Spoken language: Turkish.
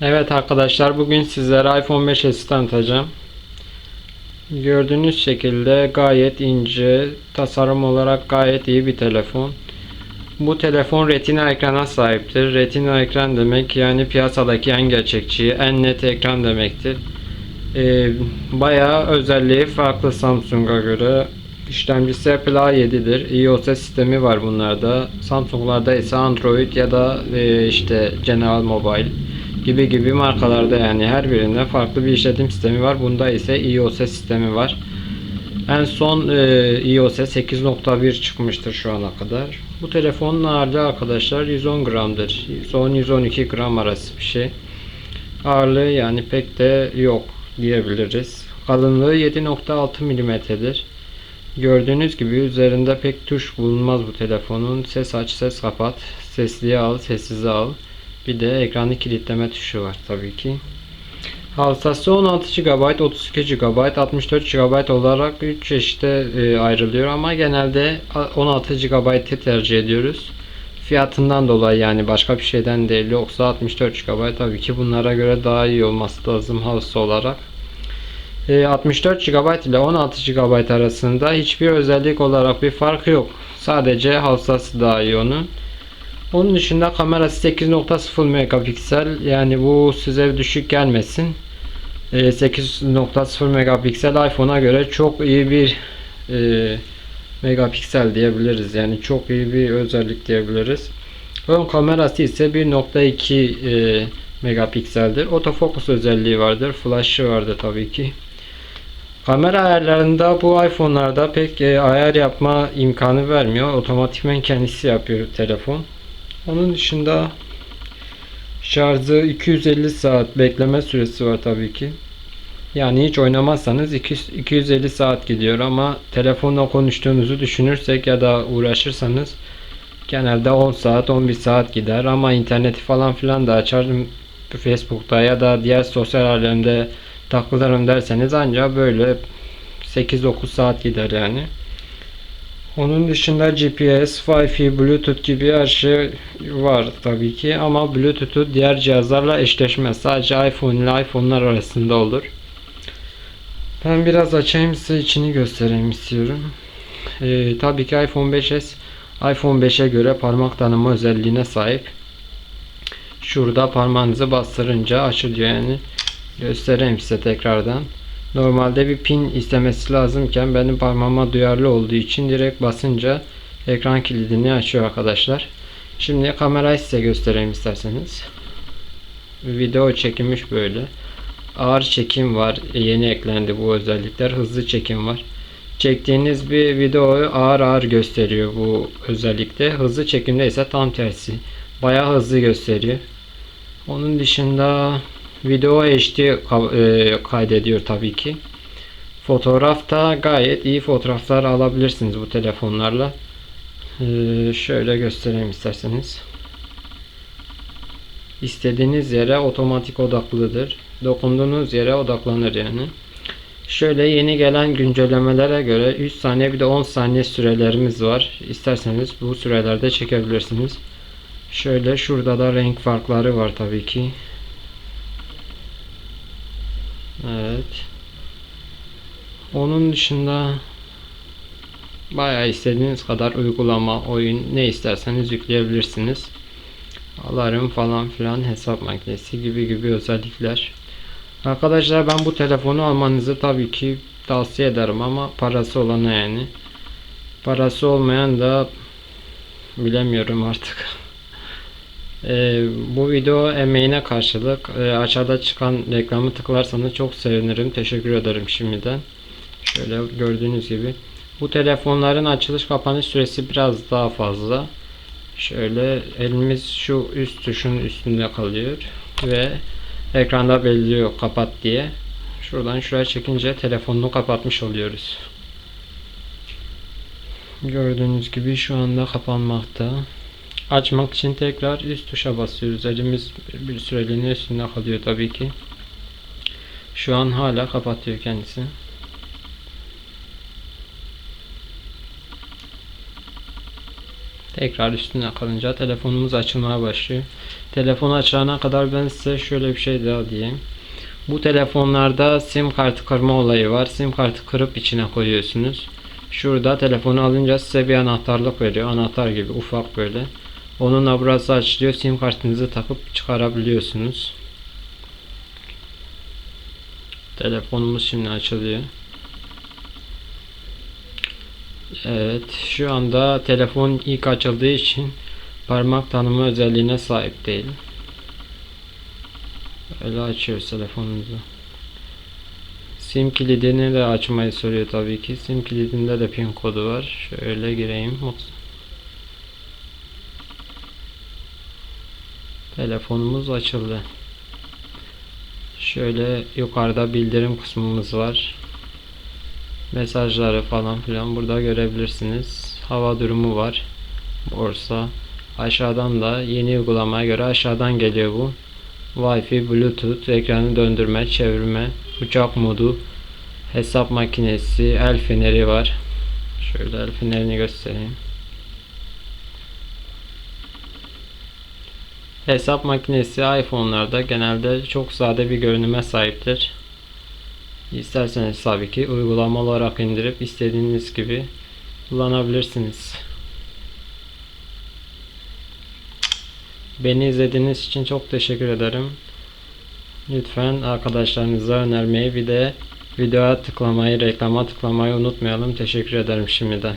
Evet arkadaşlar bugün sizlere iPhone 5s tanıtacağım. Gördüğünüz şekilde gayet ince, tasarım olarak gayet iyi bir telefon. Bu telefon retina ekrana sahiptir. Retina ekran demek yani piyasadaki en gerçekçi, en net ekran demektir. Ee, bayağı özelliği farklı Samsung'a göre. İşlemcisi Apple A7'dir. iOS sistemi var bunlarda. Samsung'larda ise Android ya da e, işte General Mobile gibi gibi markalarda yani her birinde farklı bir işletim sistemi var. Bunda ise iOS sistemi var. En son e, iOS 8.1 çıkmıştır şu ana kadar. Bu telefonun ağırlığı arkadaşlar 110 gramdır. 110-112 gram arası bir şey. Ağırlığı yani pek de yok diyebiliriz. Kalınlığı 7.6 mm'dir. Gördüğünüz gibi üzerinde pek tuş bulunmaz bu telefonun. Ses aç, ses kapat, sesliye al, sessize al. Bir de ekranı kilitleme tuşu var tabii ki. Hafızası 16 GB, 32 GB, 64 GB olarak 3 çeşite e, ayrılıyor ama genelde 16 GB'ı tercih ediyoruz. Fiyatından dolayı yani başka bir şeyden değil yoksa 64 GB tabii ki bunlara göre daha iyi olması lazım hafıza olarak. E, 64 GB ile 16 GB arasında hiçbir özellik olarak bir fark yok. Sadece hafızası daha iyi onun. Onun dışında kamerası 8.0 megapiksel yani bu size düşük gelmesin. E, 8.0 megapiksel iPhone'a göre çok iyi bir e, megapiksel diyebiliriz. Yani çok iyi bir özellik diyebiliriz. Ön kamerası ise 1.2 e, megapikseldir. Otofokus özelliği vardır. Flash'ı vardır tabii ki. Kamera ayarlarında bu iPhone'larda pek e, ayar yapma imkanı vermiyor. Otomatikmen kendisi yapıyor telefon. Onun dışında şarjı 250 saat bekleme süresi var tabii ki. Yani hiç oynamazsanız 200, 250 saat gidiyor ama telefonla konuştuğunuzu düşünürsek ya da uğraşırsanız genelde 10 saat 11 saat gider ama interneti falan filan da açarım Facebook'ta ya da diğer sosyal alemde takılırım derseniz ancak böyle 8-9 saat gider yani. Onun dışında GPS, Wi-Fi, Bluetooth gibi her şey var tabii ki ama Bluetooth'u diğer cihazlarla eşleşmez. Sadece iPhone ile iPhone'lar arasında olur. Ben biraz açayım size içini göstereyim istiyorum. Ee, tabii ki iPhone 5s iPhone 5'e göre parmak tanıma özelliğine sahip. Şurada parmağınızı bastırınca açılıyor yani. Göstereyim size tekrardan. Normalde bir pin istemesi lazımken benim parmağıma duyarlı olduğu için direkt basınca ekran kilidini açıyor arkadaşlar. Şimdi kamerayı size göstereyim isterseniz. Video çekilmiş böyle. Ağır çekim var. Yeni eklendi bu özellikler. Hızlı çekim var. Çektiğiniz bir videoyu ağır ağır gösteriyor bu özellikle. Hızlı çekimde ise tam tersi. Bayağı hızlı gösteriyor. Onun dışında Video HD e, kaydediyor tabii ki. Fotoğrafta gayet iyi fotoğraflar alabilirsiniz bu telefonlarla. Ee, şöyle göstereyim isterseniz. İstediğiniz yere otomatik odaklıdır. Dokunduğunuz yere odaklanır yani. Şöyle yeni gelen güncellemelere göre 3 saniye bir de 10 saniye sürelerimiz var. İsterseniz bu sürelerde çekebilirsiniz. Şöyle şurada da renk farkları var tabii ki. Evet. Onun dışında bayağı istediğiniz kadar uygulama, oyun ne isterseniz yükleyebilirsiniz. Alarm falan filan hesap makinesi gibi gibi özellikler. Arkadaşlar ben bu telefonu almanızı tabii ki tavsiye ederim ama parası olana yani. Parası olmayan da bilemiyorum artık. Ee, bu video emeğine karşılık e, aşağıda çıkan reklamı tıklarsanız çok sevinirim. Teşekkür ederim şimdiden. Şöyle gördüğünüz gibi. Bu telefonların açılış kapanış süresi biraz daha fazla. Şöyle elimiz şu üst tuşun üstünde kalıyor ve ekranda belirliyor kapat diye. Şuradan şuraya çekince telefonunu kapatmış oluyoruz. Gördüğünüz gibi şu anda kapanmakta. Açmak için tekrar üst tuşa basıyoruz. Elimiz bir süreliğine üstünde kalıyor tabii ki. Şu an hala kapatıyor kendisi. Tekrar üstüne kalınca telefonumuz açılmaya başlıyor. Telefonu açana kadar ben size şöyle bir şey daha diyeyim. Bu telefonlarda sim kartı kırma olayı var. Sim kartı kırıp içine koyuyorsunuz. Şurada telefonu alınca size bir anahtarlık veriyor. Anahtar gibi ufak böyle. Onunla burası açılıyor. Sim kartınızı takıp çıkarabiliyorsunuz. Telefonumuz şimdi açılıyor. Evet, şu anda telefon ilk açıldığı için parmak tanıma özelliğine sahip değil. Öyle açıyoruz telefonumuzu. Sim kilidini de açmayı soruyor tabii ki. Sim kilidinde de pin kodu var. Şöyle gireyim. Telefonumuz açıldı. Şöyle yukarıda bildirim kısmımız var. Mesajları falan filan burada görebilirsiniz. Hava durumu var. Borsa. Aşağıdan da yeni uygulamaya göre aşağıdan geliyor bu. Wi-Fi, Bluetooth, ekranı döndürme, çevirme, uçak modu, hesap makinesi, el feneri var. Şöyle el fenerini göstereyim. Hesap makinesi iPhone'larda genelde çok sade bir görünüme sahiptir. İsterseniz tabii ki uygulama olarak indirip istediğiniz gibi kullanabilirsiniz. Beni izlediğiniz için çok teşekkür ederim. Lütfen arkadaşlarınıza önermeyi bir de videoya tıklamayı, reklama tıklamayı unutmayalım. Teşekkür ederim şimdiden.